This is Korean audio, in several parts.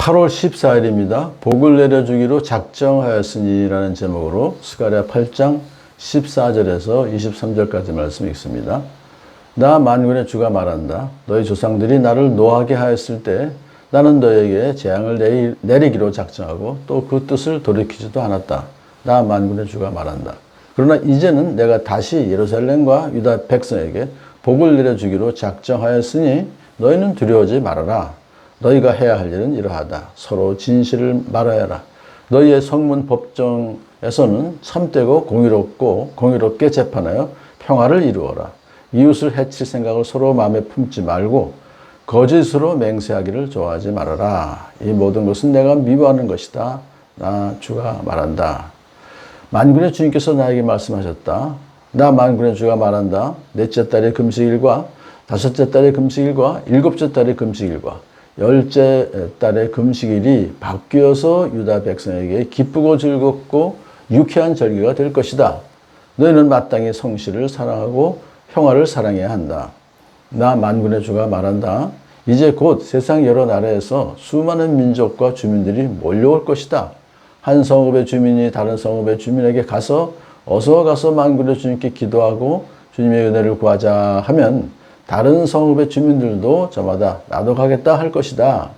8월 14일입니다. 복을 내려주기로 작정하였으니라는 제목으로 스가랴 8장 14절에서 23절까지 말씀 읽습니다. 나 만군의 주가 말한다. 너희 조상들이 나를 노하게 하였을 때 나는 너에게 재앙을 내리기로 작정하고 또 그 뜻을 돌이키지도 않았다. 나 만군의 주가 말한다. 그러나 이제는 내가 다시 예루살렘과 유다 백성에게 복을 내려주기로 작정하였으니 너희는 두려워하지 말아라. 너희가 해야 할 일은 이러하다. 서로 진실을 말하여라. 너희의 성문 법정에서는 참되고 공의롭고 공의롭게 재판하여 평화를 이루어라. 이웃을 해칠 생각을 서로 마음에 품지 말고 거짓으로 맹세하기를 좋아하지 말아라. 이 모든 것은 내가 미워하는 것이다. 나 주가 말한다. 만군의 주님께서 나에게 말씀하셨다. 나 만군의 주가 말한다. 넷째 달의 금식일과 다섯째 달의 금식일과 일곱째 달의 금식일과 열째 달의 금식일이 바뀌어서 유다 백성에게 기쁘고 즐겁고 유쾌한 절기가 될 것이다. 너희는 마땅히 성실을 사랑하고 평화를 사랑해야 한다. 나 만군의 주가 말한다. 이제 곧 세상 여러 나라에서 수많은 민족과 주민들이 몰려올 것이다. 한 성읍의 주민이 다른 성읍의 주민에게 가서 어서 가서 만군의 주님께 기도하고 주님의 은혜를 구하자 하면 다른 성읍의 주민들도 저마다 나도 가겠다 할 것이다.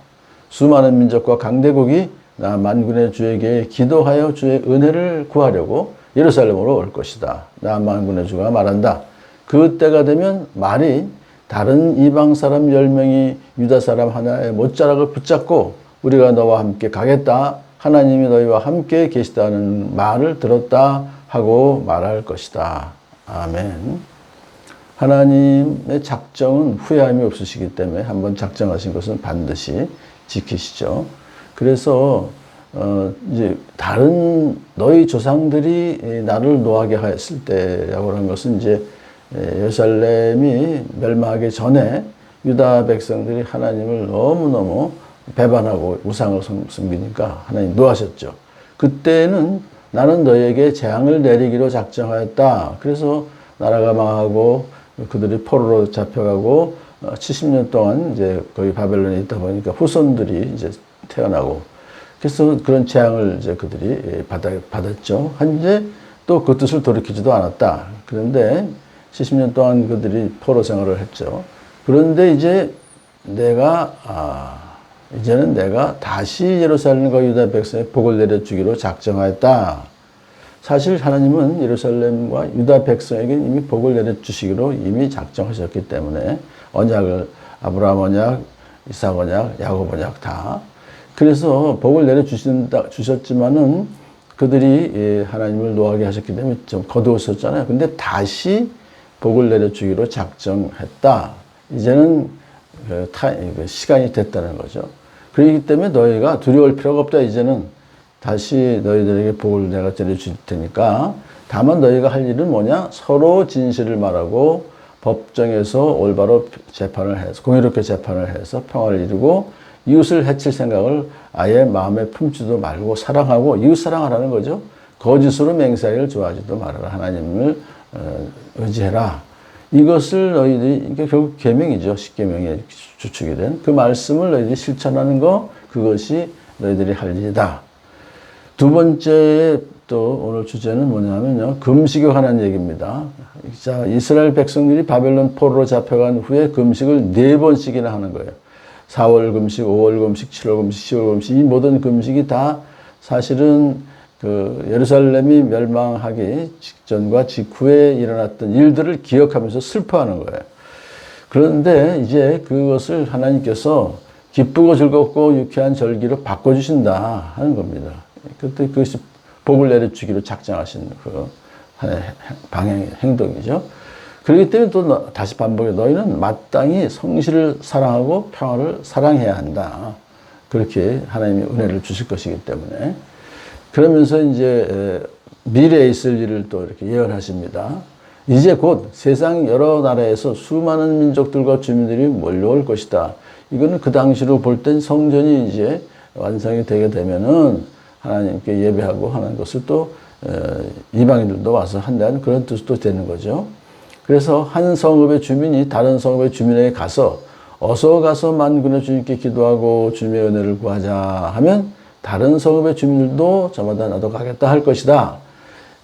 수많은 민족과 강대국이 나 만군의 주에게 기도하여 주의 은혜를 구하려고 예루살렘으로 올 것이다. 나 만군의 주가 말한다. 그 때가 되면 말이 다른 이방 사람 열 명이 유다 사람 하나의 못자락을 붙잡고 우리가 너와 함께 가겠다. 하나님이 너희와 함께 계시다는 말을 들었다 하고 말할 것이다. 아멘. 하나님의 작정은 후회함이 없으시기 때문에 한번 작정하신 것은 반드시 지키시죠. 그래서 어 이제 다른 너희 조상들이 나를 노하게 하였을 때라고 하는 것은 이제 예루살렘이 멸망하기 전에 유다 백성들이 하나님을 너무너무 배반하고 우상을 섬기니까 하나님 노하셨죠. 그때는 나는 너에게 재앙을 내리기로 작정하였다. 그래서 나라가 망하고 그들이 포로로 잡혀가고 70년 동안 이제 거기 바벨론에 있다 보니까 후손들이 이제 태어나고 그래서 그런 재앙을 이제 그들이 받아, 받았죠. 한데 또 그 뜻을 돌이키지도 않았다. 그런데 70년 동안 그들이 포로 생활을 했죠. 그런데 이제 내가 아, 이제는 내가 다시 예루살렘과 유다 백성에 복을 내려주기로 작정하였다. 사실 하나님은 예루살렘과 유다 백성에게 이미 복을 내려주시기로 이미 작정하셨기 때문에 언약을 아브라함 언약, 이삭 언약, 야곱 언약 다 그래서 복을 내려주신다 주셨지만은 그들이 하나님을 노하게 하셨기 때문에 좀 거두었었잖아요. 근데 다시 복을 내려주기로 작정했다. 이제는 그그 시간이 됐다는 거죠. 그렇기 때문에 너희가 두려울 필요가 없다. 이제는 다시 너희들에게 복을 내가 내려줄 테니까 다만 너희가 할 일은 뭐냐? 서로 진실을 말하고 법정에서 올바로 재판을 해서 공의롭게 재판을 해서 평화를 이루고 이웃을 해칠 생각을 아예 마음에 품지도 말고 사랑하고 이웃 사랑하라는 거죠. 거짓으로 맹세하기를 좋아하지도 말아라. 하나님을 어, 의지해라. 이것을 너희들이 이게 결국 계명이죠. 십계명의 주축이 된 그 말씀을 너희들이 실천하는 거 그것이 너희들이 할 일이다. 두 번째 또 오늘 주제는 뭐냐면요. 금식에 관한 얘기입니다. 자, 이스라엘 백성들이 바벨론 포로로 잡혀간 후에 금식을 네 번씩이나 하는 거예요. 4월 금식, 5월 금식, 7월 금식, 10월 금식, 이 모든 금식이 다 사실은 그 예루살렘이 멸망하기 직전과 직후에 일어났던 일들을 기억하면서 슬퍼하는 거예요. 그런데 이제 그것을 하나님께서 기쁘고 즐겁고 유쾌한 절기로 바꿔주신다 하는 겁니다. 그때 그것이 복을 내려주기로 작정하신 그 방향, 행동이죠. 그렇기 때문에 또 다시 반복해 너희는 마땅히 성실을 사랑하고 평화를 사랑해야 한다. 그렇게 하나님이 은혜를 주실 것이기 때문에 그러면서 이제 미래에 있을 일을 또 이렇게 예언하십니다. 이제 곧 세상 여러 나라에서 수많은 민족들과 주민들이 몰려올 것이다. 이거는 그 당시로 볼 땐 성전이 이제 완성이 되게 되면은 하나님께 예배하고 하는 것을 또 이방인들도 와서 한다는 그런 뜻도 되는 거죠. 그래서 한 성읍의 주민이 다른 성읍의 주민에게 가서 어서 가서 만군의 주님께 기도하고 주님의 은혜를 구하자 하면 다른 성읍의 주민들도 저마다 나도 가겠다 할 것이다.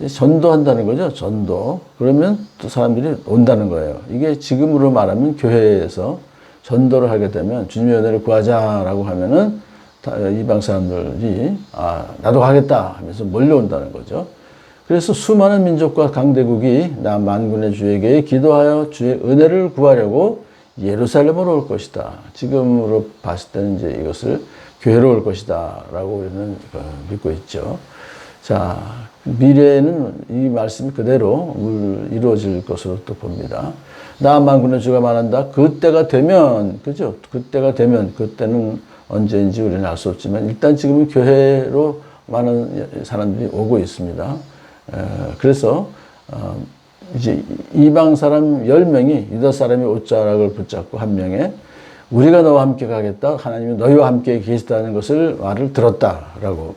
전도한다는 거죠. 전도. 그러면 또 사람들이 온다는 거예요. 이게 지금으로 말하면 교회에서 전도를 하게 되면 주님의 은혜를 구하자라고 하면은 다- 이방 사람들이 아 나도 가겠다 하면서 몰려온다는 거죠. 그래서 수많은 민족과 강대국이 나 만군의 주에게 기도하여 주의 은혜를 구하려고 예루살렘으로 올 것이다. 지금으로 봤을 때는 이제 이것을 교회로 올 것이다 라고 우리는 어, 믿고 있죠. 자, 미래에는 이 말씀이 그대로 울- 이루어질 것으로 또 봅니다. 나 만군의 주가 말한다. 그때가 되면, 그죠? 그때가 되면, 그때는 언제인지 우리는 알 수 없지만, 일단 지금은 교회로 많은 사람들이 오고 있습니다. 에, 그래서, 어, 이제 이방 사람 10명이 유다 사람의 옷자락을 붙잡고 한 명에 우리가 너와 함께 가겠다. 하나님이 너희와 함께 계시다는 것을 말을 들었다라고.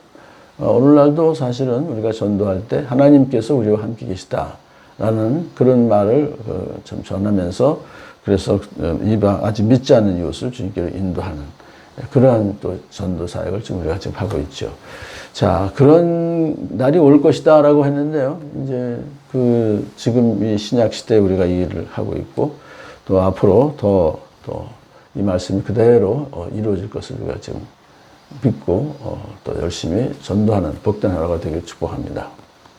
어, 오늘날도 사실은 우리가 전도할 때 하나님께서 우리와 함께 계시다라는 그런 말을 어, 좀 전하면서 그래서 어, 이방 아직 믿지 않는 이웃을 주님께로 인도하는 그러한 또 전도 사역을 지금 우리가 지금 하고 있죠. 자, 그런 날이 올 것이다 라고 했는데요. 이제 그 지금 이 신약 시대에 우리가 이 일을 하고 있고 또 앞으로 더 또 이 말씀이 그대로 어, 이루어질 것을 우리가 지금 믿고 어, 또 열심히 전도하는 복된 하루가 되길 축복합니다.